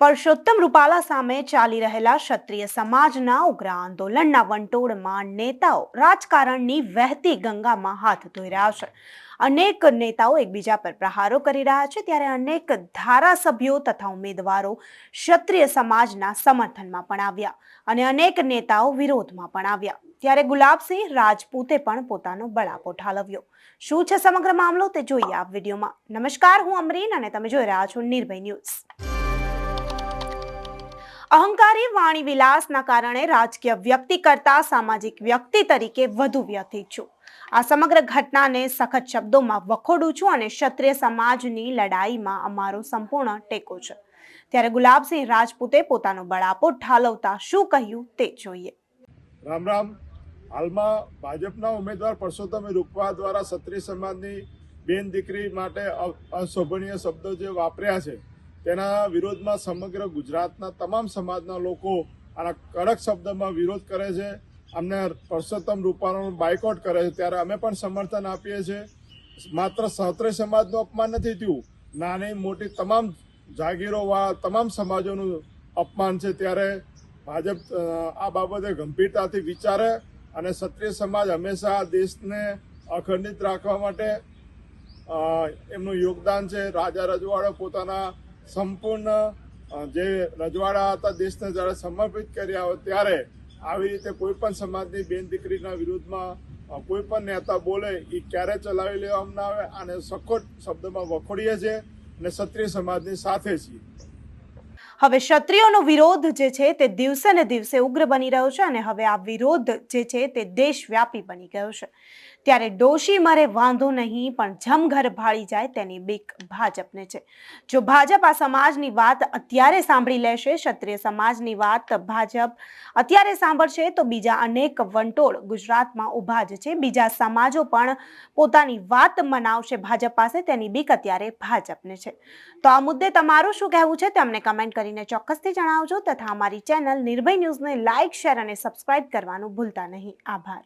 પરસોત્તમ રૂપાલા સામે ચાલી રહેલા ક્ષત્રિય સમાજના ઉગ્ર આંદોલનના વંટોળમાં નેતાઓ રાજકારણની વહેતી ગંગામાં હાથ ધોઈ રહ્યા છે. અનેક નેતાઓ એકબીજા પર પ્રહારો કરી રહ્યા છે ત્યારે અનેક ધારાસભ્યો તથા ઉમેદવારો ક્ષત્રિય સમાજના સમર્થનમાં પણ આવ્યા અને અનેક નેતાઓ વિરોધમાં પણ આવ્યા. ત્યારે ગુલાબસિંહ રાજપૂતે પણ પોતાનો બળાપો ઠાલવ્યો. શું છે સમગ્ર મામલો તે જોઈએ આ વિડીયોમાં. નમસ્કાર, હું અમરીન અને તમે જોઈ રહ્યા છો નિર્ભય ન્યૂઝ. અહંકારી વાણી વિલાસના કારણે રાજકીય વ્યક્તિ કરતા સામાજિક વ્યક્તિ તરીકે વધુ વ્યથિત છું. આ સમગ્ર ઘટનાને સખત શબ્દોમાં વખોડું છું અને ક્ષત્રિય સમાજની લડાઈમાં અમારો સંપૂર્ણ ટેકો છે. ત્યારે ગુલાબસિંહ રાજપૂતે પોતાનો બળાપો ઠાલવતા શું કહ્યું તે જોઈએ. રામ રામ. હાલમાં ભાજપના ઉમેદવાર પરસોત્તમ રૂપવા દ્વારા ક્ષત્રિય સમાજની બેન દીકરી માટે અશોભનીય શબ્દો જે વાપર્યા છે તેના વિરોધમાં સમગ્ર ગુજરાતના તમામ સમાજના લોકો આના કડક શબ્દમાં વિરોધ કરે છે. અમને પરસોત્તમ રૂપાલાનું બાયકોટ કરે છે. ત્યારે અમે પણ સમર્થન આપીએ છીએ. માત્ર ક્ષત્રિય સમાજનું અપમાન નથી થયું. નાની મોટી તમામ જાગીરો તમામ સમાજોનું અપમાન છે. ત્યારે ભાજપ આ બાબતે ગંભીરતાથી વિચારે અને ક્ષત્રિય સમાજ હંમેશા દેશને અખંડિત રાખવા માટે એમનું યોગદાન છે. રાજા રજવાડા પોતાના સંપૂર્ણ જે રજવાડા હતા દેશને જ્યારે સમર્પિત કર્યા હોય ત્યારે આવી રીતે કોઈ પણ સમાજની બેન દીકરીના વિરુદ્ધમાં કોઈ પણ નેતા બોલે એ ક્યારે ચલાવી લેવામાં આવે અને સખોટ શબ્દમાં વખોડીએ છીએ અને ક્ષત્રિય સમાજની સાથે છીએ. હવે ક્ષત્રિયોનો વિરોધ જે છે તે દિવસે ને દિવસે ઉગ્ર બની રહ્યો છે અને હવે આ વિરોધ જે છે તે દેશવ્યાપી બની ગયો છે. ત્યારે ડોશી મરે વાંધો નહીં, પણ જમઘર ભાળી જાય તેની બીક ભાજપને છે. જો ભાજપ આ સમાજની વાત અત્યારે સાંભળી લેશે, ક્ષત્રિય સમાજની વાત ભાજપ અત્યારે સાંભળશે, તો બીજા અનેક વંટોળ ગુજરાતમાં ઊભા જ છે. બીજા સમાજો પણ પોતાની વાત મનાવશે ભાજપ પાસે, તેની બીક અત્યારે ભાજપને છે. તો આ મુદ્દે તમારું શું કહેવું છે તે અમને કમેન્ટ કરીને ચોક્કસથી જણાવજો તથા અમારી ચેનલ નિર્ભય ન્યૂઝને લાઇક, શેર અને સબસ્ક્રાઇબ કરવાનું ભૂલતા નહીં. આભાર.